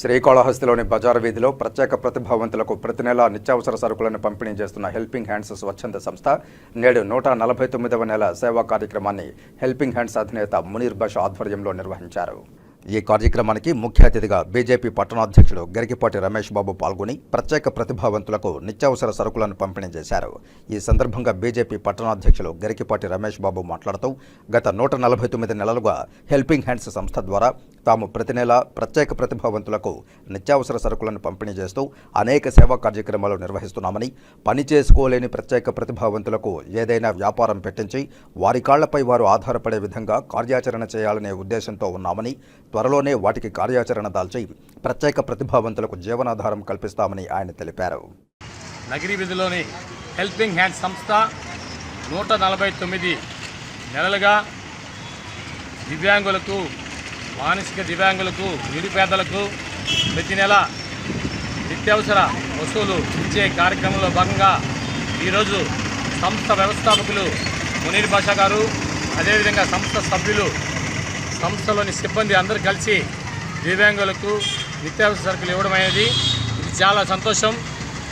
శ్రీకాళహస్తిలోని బజారు వీధిలో ప్రత్యేక ప్రతిభావంతులకు ప్రతి నెల నిత్యావసర సరుకులను పంపిణీ చేస్తున్న హెల్పింగ్ హ్యాండ్స్ స్వచ్ఛంద సంస్థ నేడు నూట నలభై తొమ్మిదవ నెల సేవా కార్యక్రమాన్ని హెల్పింగ్ హ్యాండ్స్ అధినేత మునీర్ బష్ ఆధ్వర్యంలో నిర్వహించారు. ఈ కార్యక్రమానికి ముఖ్య అతిథిగా బీజేపీ పట్టణాధ్యక్షుడు గరికిపాటి రమేష్ బాబు పాల్గొని ప్రత్యేక ప్రతిభావంతులకు నిత్యావసర సరుకులను పంపిణీ చేశారు. ఈ సందర్భంగా బీజేపీ పట్టణాధ్యక్షులు గరికిపాటి రమేష్ బాబు మాట్లాడుతూ గత నూట నలభై తొమ్మిది నెలలుగా హెల్పింగ్ హ్యాండ్స్ సంస్థ ద్వారా తాము ప్రతి నెల ప్రత్యేక ప్రతిభావంతులకు నిత్యావసర సరుకులను పంపిణీ చేస్తూ అనేక సేవా కార్యక్రమాలు నిర్వహిస్తున్నామని పని చేసుకోలేని ప్రత్యేక ప్రతిభావంతులకు ఏదైనా వ్యాపారం పెట్టించి వారి కాళ్ళపై వారు ఆధారపడే విధంగా కార్యాచరణ చేయాలనే ఉద్దేశంతో ఉన్నామని త్వరలోనే వాటికి కార్యాచరణ దాల్చి ప్రత్యేక ప్రతిభావంతులకు జీవనాధారం కల్పిస్తామని ఆయన తెలిపారు. నగిరి వీధిలోని హెల్పింగ్ హ్యాండ్ సంస్థ నూట నలభై తొమ్మిది నెలలుగా దివ్యాంగులకు మానసిక దివ్యాంగులకు నిరుపేదలకు ప్రతి నెల నిత్యావసర వస్తువులు ఇచ్చే కార్యక్రమంలో భాగంగా ఈరోజు సంస్థ వ్యవస్థాపకులు మునీర్ బాషా గారు అదేవిధంగా సంస్థ సభ్యులు సంస్థలోని సిబ్బంది అందరూ కలిసి దివ్యాంగులకు నిత్యావసర సరుకులు ఇవ్వడం అనేది ఇది చాలా సంతోషం.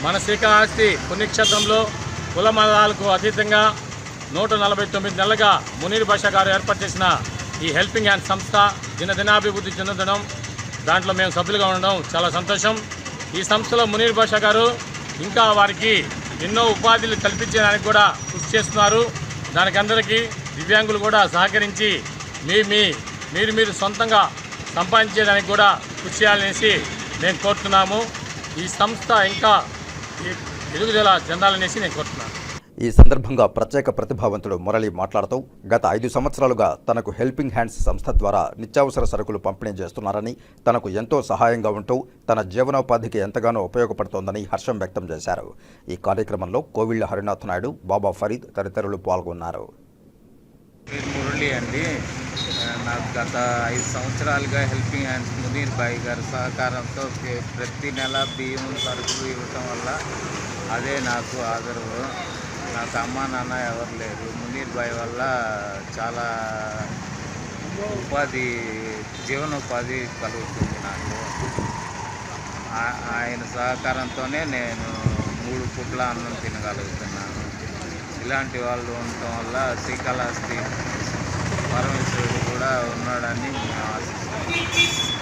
మన శ్రీకాళహస్తి పుణ్యక్షేత్రంలో కుల మతాలకు అతీతంగా నూట నలభై తొమ్మిది నెలలుగా మునీర్ భాషా గారు ఏర్పాటు చేసిన ఈ హెల్పింగ్ హ్యాండ్ సంస్థ దినదినాభివృద్ధి చెందడం దాంట్లో మేము సభ్యులుగా ఉండడం చాలా సంతోషం. ఈ సంస్థలో మునీర్ భాషా గారు ఇంకా వారికి ఎన్నో ఉపాధులు కల్పించడానికి కూడా కృషి చేస్తున్నారు. దానికి అందరికీ దివ్యాంగులు కూడా సహకరించి మీ మీ మీరు మీరు సొంతంగా సంపాదించేదానికి కూడా కృషి చేయాలనేసి మేము కోరుతున్నాము. ఈ సంస్థ ఇంకా ఈ ఎదుగుదల చెందాలనేసి నేను కోరుతున్నాను. ఈ సందర్భంగా ప్రత్యేక ప్రతిభావంతుడు మురళి మాట్లాడుతూ గత ఐదు సంవత్సరాలుగా తనకు హెల్పింగ్ హ్యాండ్స్ సంస్థ ద్వారా నిత్యావసర సరుకులు పంపిణీ చేస్తున్నారని తనకు ఎంతో సహాయంగా ఉంటూ తన జీవనోపాధికి ఎంతగానో ఉపయోగపడుతోందని హర్షం వ్యక్తం చేశారు. ఈ కార్యక్రమంలో కోవిళ్ళ హరినాథ్ నాయుడు బాబా ఫరీద్ తదితరులు పాల్గొన్నారు. మురళి అండి. నాకు గత ఐదు సంవత్సరాలుగా హెల్పింగ్ హ్యాండ్స్ మునీర్ బాయ్ గారి సహకారంతో ప్రతి నెల బియ్యం సరుకులు ఇవ్వటం వల్ల అదే నాకు ఆదరవు. నాకు అమ్మ నాన్న ఎవరు లేరు. మునీర్ బాయ్ వల్ల చాలా ఉపాధి జీవనోపాధి కలుగుతుంది నాకు. ఆ- ఆయన సహకారంతోనే నేను మూడు పుట్ల అన్నం తినగలుగుతున్నాను. ఇలాంటి వాళ్ళు ఉండటం వల్ల శ్రీకాళహస్తి పరమేశ్వరుడు కూడా ఉన్నాడని మేము ఆశిస్తున్నాం